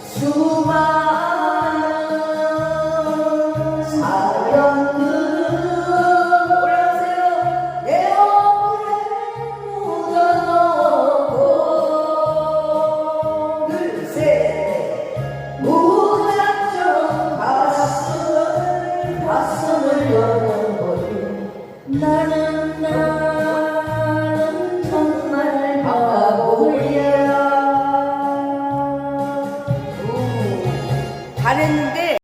사 잘했는데